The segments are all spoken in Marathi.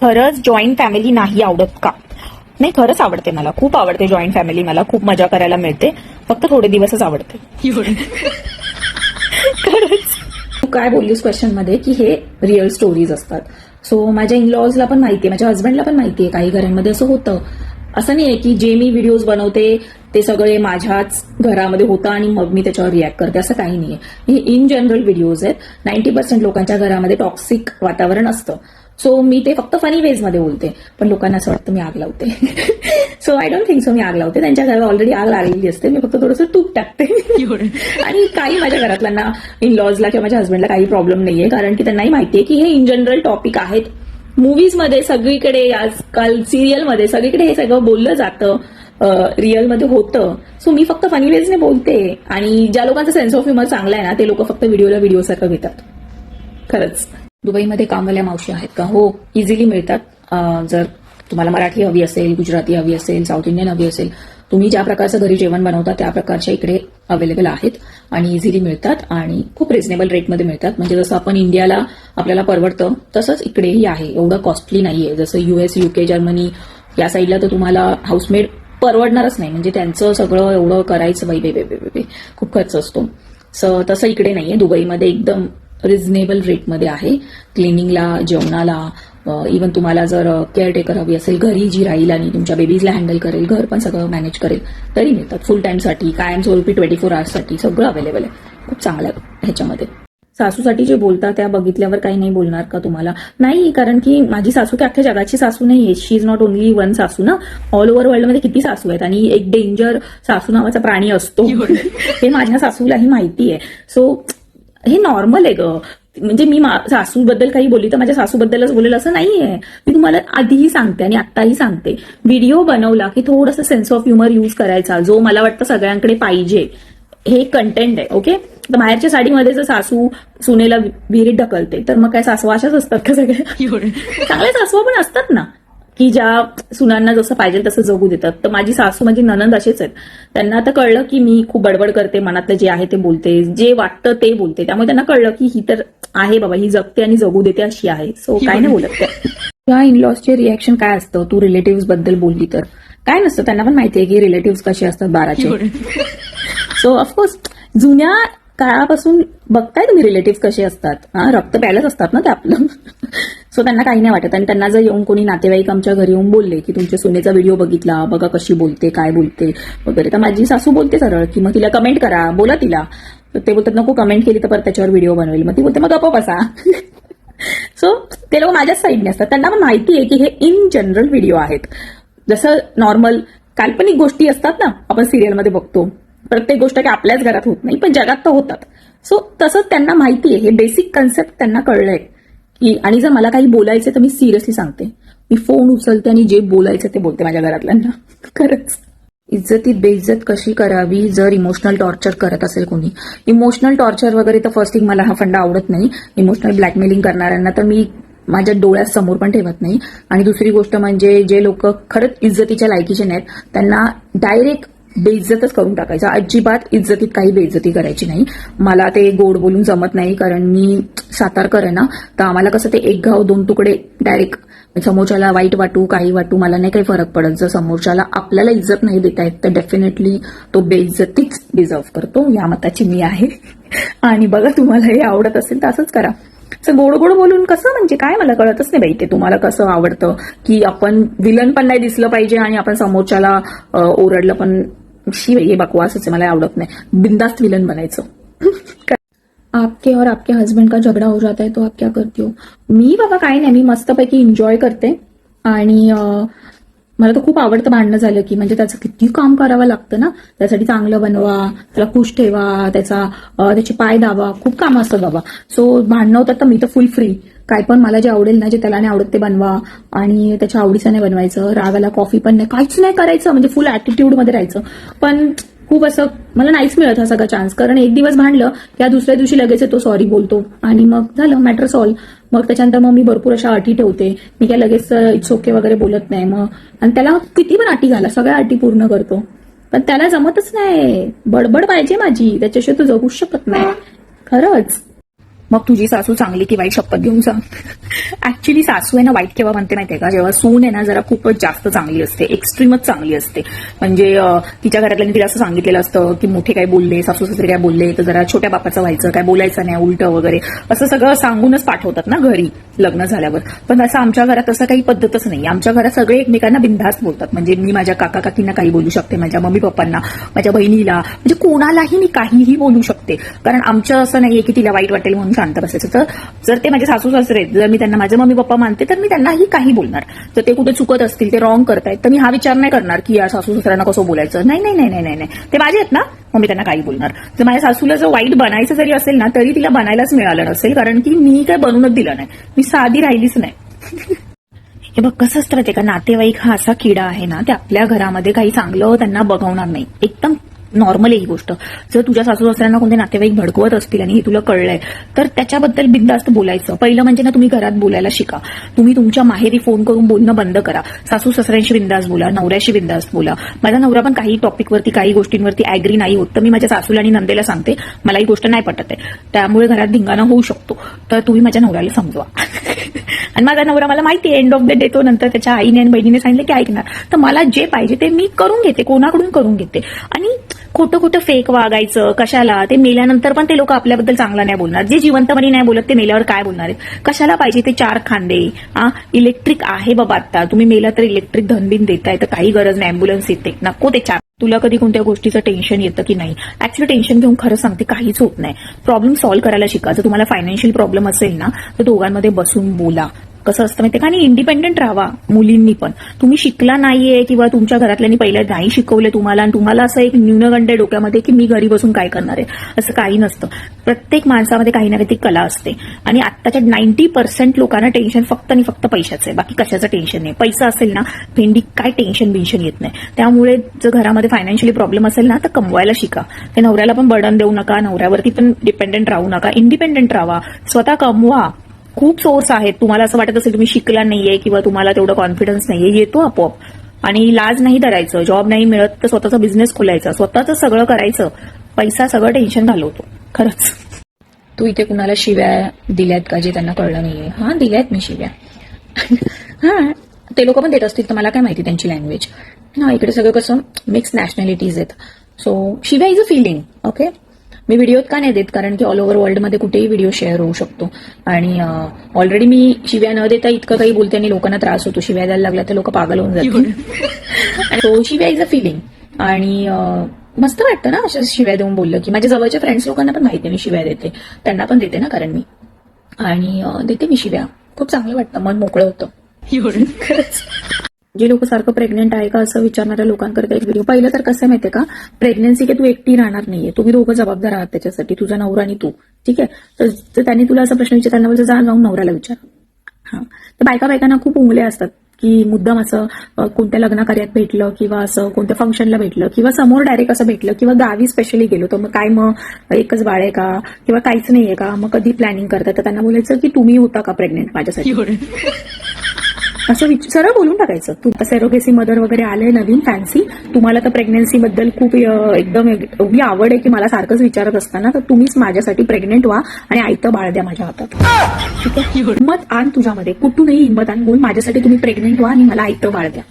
खरंच जॉईंट फॅमिली नाही आवडत का? नाही खरंच आवडते मला. खूप आवडते जॉईंट फॅमिली मला. खूप मजा करायला मिळते. फक्त थोडे दिवसच आवडते. तू काय बोललीस क्वेश्चनमध्ये? की हे रिअल स्टोरीज असतात. सो माझ्या इनलॉजला पण माहितीये माझ्या हस्बंडला पण माहितीये काही घरांमध्ये असं होतं. असं नाहीये की जे मी व्हिडिओज बनवते ते सगळे माझ्याच घरामध्ये होतं आणि मग मी त्याच्यावर रिॲक्ट करते. असं काही नाहीये. हे इन जनरल व्हिडिओज आहेत. नाईन्टी पर्सेंट लोकांच्या घरामध्ये टॉक्सिक वातावरण असतं. सो मी ते फक्त फनी वेजमध्ये बोलते. पण लोकांना असं वाटतं मी आग लावते. So I don't think so मी आग लावते. त्यांच्या घरात ऑलरेडी आग लागलेली असते. मी फक्त थोडंसं तूप टाकते. आणि काही माझ्या घरातल्यांना इन लॉजला किंवा माझ्या हस्बंडला काही प्रॉब्लेम नाहीये. कारण की त्यांनाही माहितीये की हे इन जनरल टॉपिक आहेत. मूवीजमध्ये सगळीकडे आजकाल सिरियलमध्ये सगळीकडे हे सगळं बोललं जातं. रिअलमध्ये होतं. सो मी फक्त फनी वेजने बोलते. आणि ज्या लोकांचा सेन्स ऑफ ह्युमर चांगला आहे ना ते लोक फक्त व्हिडिओला व्हिडिओ सारखं घेतात. खरंच. दुबईमध्ये कामवाल्या मावशी आहेत का? हो इझिली मिळतात. जर तुम्हाला मराठी हवी असेल गुजराती हवी असेल साऊथ इंडियन हवी असेल तुम्ही ज्या प्रकारचं घरी जेवण बनवता त्या प्रकारच्या इकडे अवेलेबल आहेत आणि इझिली मिळतात आणि खूप रिझनेबल रेटमध्ये मिळतात. म्हणजे जसं आपण इंडियाला आपल्याला परवडतं तसंच इकडेही आहे. एवढं कॉस्टली नाहीये. जसं युएस युके जर्मनी या साईडला तर तुम्हाला हाऊसमेड परवडणारच नाही. म्हणजे त्यांचं सगळं एवढं करायचं बाई वे बाई खूप खर्च असतो. सो तसं इकडे नाहीये. दुबईमध्ये एकदम रिझनेबल रेटमध्ये आहे. क्लिनिंगला जेवणाला इवन तुम्हाला जर केअरटेकर हवी असेल घरी जी राहील आणि तुमच्या बेबीजला हँडल करेल घर पण सगळं मॅनेज करेल तरी मिळतात. फुल टाइमसाठी कायमस्वरूपी ट्वेंटी फोर आवर्ससाठी सगळं अवेलेबल आहे. खूप चांगलं आहे ह्याच्यामध्ये. सासूसाठी जे बोलता त्या बघितल्यावर काही नाही बोलणार का तुम्हाला? नाही कारण की माझी सासू काय अख्ख्या जगाची सासू नाही she is not only one सासू ना. ऑल ओव्हर वर्ल्डमध्ये किती सासू आहेत? आणि एक डेंजर सासू नावाचा प्राणी असतो. हे माझ्या सासूलाही माहिती आहे. सो हे नॉर्मल आहे ग. म्हणजे मी सासूबद्दल काही बोलली तर माझ्या सासूबद्दलच बोलेल असं नाहीये. मी तुम्हाला आधीही सांगते आणि आत्ताही सांगते. व्हिडिओ बनवला की थोडंसं सेन्स ऑफ ह्युमर यूज करायचा जो मला वाटतं सगळ्यांकडे पाहिजे. हे कंटेंट आहे ओके तर बाहेरच्या साडीमध्ये जर सासू सुनेला विहिरीत ढकलते तर मग काय सासवा अशाच असतात का सगळ्या? चांगल्या सासवा पण असतात ना. की ज्या सुनांना जसं पाहिजे तसं जगू देतात. तर माझी सासू माझी ननंद असेच आहेत. त्यांना आता कळलं की मी खूप बडबड करते मनातलं जे आहे ते बोलते जे वाटतं ते बोलते. त्यामुळे त्यांना कळलं की ही तर आहे बाबा ही जगते आणि जगू देते अशी आहे. सो काय नाही बोलत. त्या इनलॉसचे रिॲक्शन काय असतं? तू रिलेटिव्हबद्दल बोलली तर. काय नसतं त्यांना पण माहिती आहे की रिलेटिव्ह कसे असतात बाराचे. सो ऑफकोर्स जुन्या काळापासून बघताय तुम्ही रिलेटिव्ह कसे असतात? हा रक्त प्यायलाच असतात ना ते आपलं. सो त्यांना काही नाही वाटत. आणि त्यांना जर येऊन कोणी नातेवाईक आमच्या घरी येऊन बोलले की तुमच्या सुनेचा व्हिडिओ बघितला बघा कशी बोलते काय बोलते वगैरे तर माझी सासू बोलते सरळ की मग तिला कमेंट करा बोला तिला. ते बोलतात नको कमेंट केली तर परत त्याच्यावर व्हिडिओ बनवेल. मग ती बोलते मग गप्प बसा. सो ते लोक माझ्याच साईडने असतात. त्यांना पण माहिती आहे की हे इन जनरल व्हिडिओ आहेत. जसं नॉर्मल काल्पनिक गोष्टी असतात ना आपण सिरियलमध्ये बघतो. प्रत्येक गोष्ट काही आपल्याच घरात होत नाही पण जगात तर होतात. सो तसंच त्यांना माहिती आहे हे बेसिक कन्सेप्ट त्यांना कळलंय. की आणि जर मला काही बोलायचं तर मी सिरियसली सांगते. मी फोन उचलते आणि जे बोलायचं ते बोलते माझ्या घरातल्यांना. खरंच. इज्जतीत बेइज्जत कशी करावी जर इमोशनल टॉर्चर करत असेल कोणी? इमोशनल टॉर्चर वगैरे तर फर्स्ट थिंग मला हा फंडा आवडत नाही. इमोशनल ब्लॅकमेलिंग करणाऱ्यांना तर मी माझ्या डोळ्यात समोर पण ठेवत नाही. आणि दुसरी गोष्ट म्हणजे जे लोक खरंच इज्जतीच्या लायकीचे नाहीत त्यांना डायरेक्ट बेइज्जतच करून टाकायचं. अजिबात इज्जतीत काही बेइज्जती करायची नाही. मला ते गोड बोलून जमत नाही कारण मी सातारकर आहे ना. तर आम्हाला कसं ते एक घाव दोन तुकडे डायरेक्ट समोरच्याला वाईट वाटू काही वाटू मला नाही काही फरक पडत. जर समोरच्याला आपल्याला इज्जत नाही देता येत तर डेफिनेटली तो बेइज्जतीच डिझर्व करतो. या मताची मी आहे. आणि बघा तुम्हाला हे आवडत असेल तर असंच करा. गोड गोड बोलून कसं म्हणजे काय? मला कळतच नाही बाई ते. तुम्हाला कसं आवडतं? की आपण विलन पण नाही दिसलं पाहिजे आणि आपण समोरच्याला ओरडलं पण शी बाई, हे बकवासच मला आवडत नाही. बिंदास्त विलन बनायचं. आपके और आपके हस्बैंड का झगड़ा हो जाता है तो आप क्या करती हो? मी बाबा काही नाही मी मस्तपैकी एन्जॉय करते. आणि मला तर खूप आवडतं भांडणं झालं की म्हणजे त्याचं किती काम करावं लागतं ना? त्यासाठी चांगलं बनवा त्याला खुश ठेवा त्याचा त्याचे पाय दावा खूप काम असतात बाबा. सो भांडणं होतात तर मी तर फुल फ्री काय पण मला जे आवडेल ना जे त्याला नाही आवडत ते बनवा आणि त्याच्या आवडीचं नाही बनवायचं. रागाला कॉफी पण नाही. काहीच नाही करायचं. म्हणजे फुल ऍटिट्यूडमध्ये राहायचं. पण खूप असं मला नाहीच मिळत हा सगळा चान्स कारण एक दिवस भांडलं त्या दुसऱ्या दिवशी लगेच तो सॉरी बोलतो. आणि मग झालं मॅटर सॉल्व मग त्याच्यानंतर मग मी भरपूर अशा अटी ठेवते. मी काय लगेच इट्स ओके वगैरे बोलत नाही. मग आणि त्याला किती पण अटी घाला. सगळ्या अटी पूर्ण करतो. पण त्याला जमतच नाही. बडबड पाहिजे माझी. त्याच्याशिवाय तो जगूच शकत नाही. खरंच. मग तुझी सासू चांगली की वाईट शपथ घेऊन सांग ऍक्च्युली सासू आहे ना वाईट केव्हा म्हणते माहितीये का? जेव्हा सून आहे ना जरा खूपच जास्त चांगली असते. एक्स्ट्रीमच चांगली असते. म्हणजे तिच्या घरातल्या तिला असं सांगितलेलं असतं की मोठे काय बोलले सासू सासरे काय बोलले तर जरा छोट्या बापाचं व्हायचं काय बोलायचं नाही उलटं वगैरे. असं सगळं सांगूनच पाठवतात ना घरी. लग्न झाल्यावर. पण असं आमच्या घरात असं काही पद्धतच नाही. आमच्या घरात सगळे एकमेकांना बिनधास्त बोलतात. म्हणजे मी माझ्या काका काकींना काही बोलू शकते माझ्या मम्मी पप्पांना माझ्या बहिणीला. म्हणजे कोणालाही मी काहीही बोलू शकते. कारण आमचं असं नाहीये की तिला वाईट वाटेल म्हणून शांत बसायचं. तर जर ते माझे सासू सासरे जर मी त्यांना माझे मम्मी पप्पा मानते तर मी त्यांनाही काही बोलणार. तर ते कुठे चुकत असतील ते रॉंग करतायत तर मी हा विचार नाही करणार की या सासू सासऱ्यांना कसं बोलायचं. नाही नाही नाही नाही नाही. नाही ते माझे आहेत ना मग मी त्यांना काही बोलणार. जर माझ्या सासूला जर वाईट बनायचं जरी असेल ना तरी तिला बनायलाच मिळालं नसेल कारण की मी काय बनूनच दिलं नाही. मी साधी राहिलीच नाही. हे बघ कसं असतं ते का? नातेवाईक हा असा किडा आहे ना ते आपल्या घरामध्ये काही चांगलं त्यांना बघवणार नाही. एकदम नॉर्मल आहे ही गोष्ट. जर तुझ्या सासू सासऱ्यांना कोणते नातेवाईक भडकवत असतील आणि हे तुला कळलंय तर त्याच्याबद्दल बिंदास्त बोलायचं. पहिलं म्हणजे ना तुम्ही घरात बोलायला शिका. तुम्ही तुमच्या माहेरी फोन करून बोलणं बंद करा. सासू सासऱ्यांशी बिंदास बोला नवऱ्याशी बिंदास बोला. माझा नवरा पण काही टॉपिकवरती काही गोष्टींवरती अॅग्री नाही होत. तर मी माझ्या सासूला आणि नंदेला सांगते मला ही गोष्ट नाही पटत आहे. त्यामुळे घरात धिंगाणा होऊ शकतो. तर तुम्ही माझ्या नवऱ्याला समजवा. आणि माझा नवरा मला माहिती आहे एंड ऑफ द डे तो नंतर त्याच्या आईने आणि बहिणीने सांगितलं की ऐकणार. तर मला जे पाहिजे ते मी करून घेते कोणाकडून करून घेते. आणि कुठं कुठं फेक वागायचं कशाला? ते मेल्यानंतर पण ते लोक आपल्याबद्दल चांगला नाही बोलणार. जे जिवंतपणी नाही बोलत ते मेल्यावर काय बोलणार आहेत? कशाला पाहिजे ते चार खांदे? हा इलेक्ट्रिक आहे बाबा आता तुम्ही मेला तर इलेक्ट्रिक धनबिन देताय तर काही गरज नाही. अँब्युलन्स येते. नको ते चार. तुला कधी कोणत्या गोष्टीचं टेन्शन येतं की नाही? ऍक्च्युली टेन्शन घेऊन खरं सांगते काहीच होत नाही. प्रॉब्लेम सॉल्व्ह करायला शिका. जर तुम्हाला फायनान्शियल प्रॉब्लेम असेल ना तर दोघांमध्ये बसून बोला. कसं असतं माहिती का? आणि इंडिपेंडेंट राहा मुलींनी पण. तुम्ही शिकला नाहीये किंवा तुमच्या घरातल्यांनी पहिल्या नाही शिकवले तुम्हाला आणि तुम्हाला असं एक न्यूनगंड डोक्यामध्ये की मी घरी बसून काय करणार आहे? असं काही नसतं. प्रत्येक माणसामध्ये काही ना काही कला असते. आणि आत्ताच्या नाईन्टी पर्सेंट लोकांना टेन्शन फक्त आणि फक्त पैशाचं आहे. बाकी कशाचं टेन्शन नाही. पैसा असेल ना भेंडी काय टेन्शन बिन्शन येत नाही. त्यामुळे जर घरामध्ये फायनान्शियली प्रॉब्लेम असेल ना तर कमवायला शिका. ते नवऱ्याला पण बर्डन देऊ नका. नवऱ्यावरती पण डिपेंडेंट राहू नका. इंडिपेंडेंट राहा. स्वतः कमवा. खूप सोर्स आहेत. तुम्हाला असं वाटत असेल तुम्ही शिकला नाहीये किंवा तुम्हाला तेवढं कॉन्फिडन्स नाहीये येतो आपोआप. आणि लाज नाही धरायचं जॉब नाही मिळत तर स्वतःचा बिझनेस खोलायचा. स्वतःचं सगळं करायचं पैसा सगळं टेन्शन घालवतो. खरंच. तू इथे कुणाला शिव्या दिल्यात का जे त्यांना कळलं नाहीये? हा दिल्यात मी शिव्या. हा ते लोक पण देत असतील तर मला काय माहिती त्यांची लँग्वेज हा इकडे सगळं कसं मिक्स नॅशनॅलिटीज आहेत. सो शिव्या इज अ फिलिंग ओके मी व्हिडिओत का नाही देत कारण की ऑल ओव्हर वर्ल्डमध्ये कुठेही व्हिडिओ शेअर होऊ शकतो. आणि ऑलरेडी मी शिव्या न देता इतकं काही बोलते आणि लोकांना त्रास होतो. शिव्या द्यायला लागला तर लोक पागल होऊन जातील. सो शिव्या इज अ फिलिंग आणि मस्त वाटतं ना अशा शिव्या देऊन बोललं की. माझ्या जवळच्या फ्रेंड्स लोकांना पण माहिती आहे मी शिव्या देते. त्यांना पण देते ना कारण मी. आणि देते मी शिव्या. खूप चांगलं वाटतं मन मोकळं होतं. खरंच. जे लोक सारखं प्रेग्नेंट आहे का असं विचारणाऱ्या लोकांकरता एक व्हिडिओ पहिलं तर कसं आहे माहितीये का? प्रेग्नन्सी की तू एकटी राहणार नाहीये. तुम्ही दोघं जबाबदार आहात त्याच्यासाठी. तुझा नवरा आणि तू. ठीक आहे? तर त्यांनी तुला असा प्रश्न विचारताना बोलतो, जा जाऊन नवऱ्याला विचार. हा. तर बायका बायकांना खूप उंगले असतात की मुद्दाम असं कोणत्या लग्नाकार्यात भेटलं किंवा असं कोणत्या फंक्शनला भेटलं किंवा समोर डायरेक्ट असं भेटलं किंवा गावी स्पेशली गेलो तर मग काय मग? एकच बाळ आहे का? किंवा काहीच नाहीये का? मग कधी प्लॅनिंग करतात? तर त्यांना बोलायचं की तुम्ही होता का प्रेग्नेंट माझ्यासाठी? असं सरळ बोलून टाकायचं तू सेरोगेसी मदर वगैरे आलंय नवीन फॅन्सी तुम्हाला तर प्रेग्नन्सी बद्दल खूप एकदम एवढी आवड आहे की मला सारखंच विचारत असताना तर तुम्हीच माझ्यासाठी प्रेग्नेंट व्हा आणि आयतं बाळ द्या माझ्या हातात. ठीक आहे? हिंमत आण तुझ्यामध्ये. कुठूनही हिंमत आण. बोल माझ्यासाठी तुम्ही प्रेग्नेंट व्हा आणि मला आयतं बाळ द्या.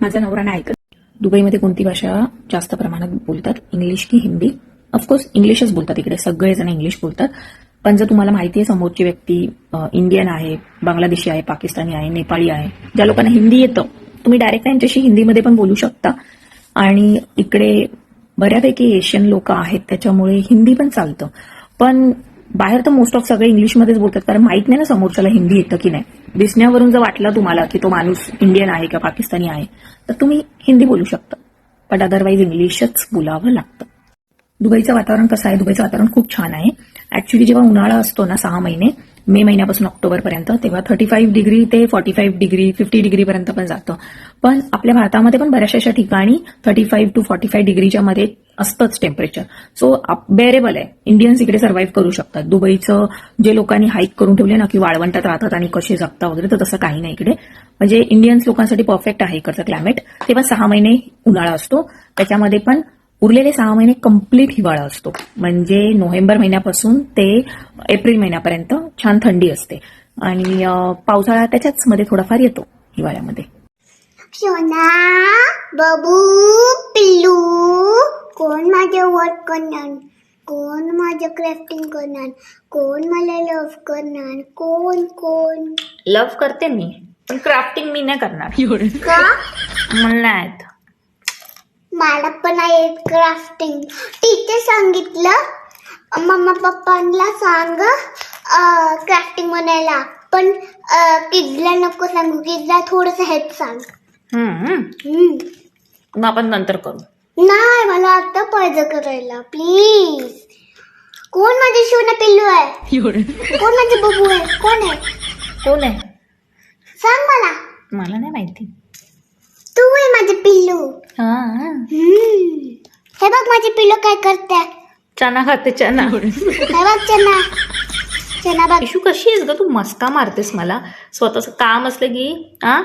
माझा नवरा नाही ऐकत. दुबईमध्ये कोणती भाषा जास्त प्रमाणात बोलतात? इंग्लिश की हिंदी? ऑफकोर्स इंग्लिशच बोलतात इकडे. सगळेजण इंग्लिश बोलतात. पण जर तुम्हाला माहिती आहे समोरची व्यक्ती इंडियन आहे बांगलादेशी आहे पाकिस्तानी आहे नेपाळी आहे ज्या लोकांना हिंदी येतं तुम्ही डायरेक्ट त्यांच्याशी हिंदीमध्ये पण बोलू शकता. आणि इकडे बऱ्यापैकी एशियन लोक आहेत त्याच्यामुळे हिंदी पण चालतं. पण बाहेर तर मोस्ट ऑफ सगळे इंग्लिशमध्येच बोलतात कारण माहीत नाही ना समोरच्याला हिंदी येतं की नाही. दिसण्यावरून जर वाटलं तुम्हाला की तो माणूस इंडियन आहे किंवा पाकिस्तानी आहे तर तुम्ही हिंदी बोलू शकता. पण अदरवाईज इंग्लिशच बोलावं लागतं. दुबईचं वातावरण कसं आहे? दुबईचं वातावरण खूप छान आहे. ऍक्च्युली जेव्हा उन्हाळा असतो ना सहा महिने मे महिन्यापासून ऑक्टोबरपर्यंत तेव्हा थर्टी फाईव्ह डिग्री ते फॉर्टी फाईव्ह डिग्री फिफ्टी डिग्रीपर्यंत पण जातं. पण आपल्या भारतामध्ये पण बऱ्याचशा अशा ठिकाणी thirty five to forty five डिग्रीच्या मध्ये असतंच टेम्परेचर सो बेरेबल आहे. इंडियन्स इकडे सर्व्हाइव्ह करू शकतात. दुबईचं जे लोकांनी हाईक करून ठेवले ना की वाळवंटात राहतात आणि कसे जगता वगैरे तर तसं काही नाही इकडे. म्हणजे इंडियन्स लोकांसाठी परफेक्ट आहे इकडचं क्लायमेट तेव्हा सहा महिने उन्हाळा असतो. त्याच्यामध्ये पण उरलेले सहा महिने कंप्लीट हिवाळा असतो. म्हणजे नोव्हेंबर महिन्यापासून ते एप्रिल महिन्यापर्यंत छान थंडी असते. आणि पावसाळा त्याच्याच मध्ये थोडाफार येतो हिवाळ्यामध्ये. सोना बबू पिल्लू कोण माझं वर्क करणार? कोण माझं क्राफ्टिंग करणार? कोण मला लव्ह करणार? कोण कोण? लव्ह करते मी पण क्राफ्टिंग मी नाही करणार. का? मला नाही येत. मला पण आहे क्राफ्टिंग टीचर सांगितलं मम्मा पप्पांना सांग क्राफ्टिंग बनायला पण किड्सला नको सांगू किड्सला थोडस हेल्प सांग. हम्म. हम्म. मग आपण नंतर करू. नाही मला आता पाहिजे करायला प्लीज कोण माझे शिवना पिल्लू आहे? कोण माझे बबू आहे? कोण आहे? कोण आहे? सांग मला. मला नाही माहिती. तू आहे माझे पिल्लू. हा. हम्म. हे बघ माझे पिल्लू काय करते चना खाते चना. हे बघ चना. चना बघ. इशू कशी आहेस ग? तू मस्का मारतेस मला. स्वतःच काम असलं की हा?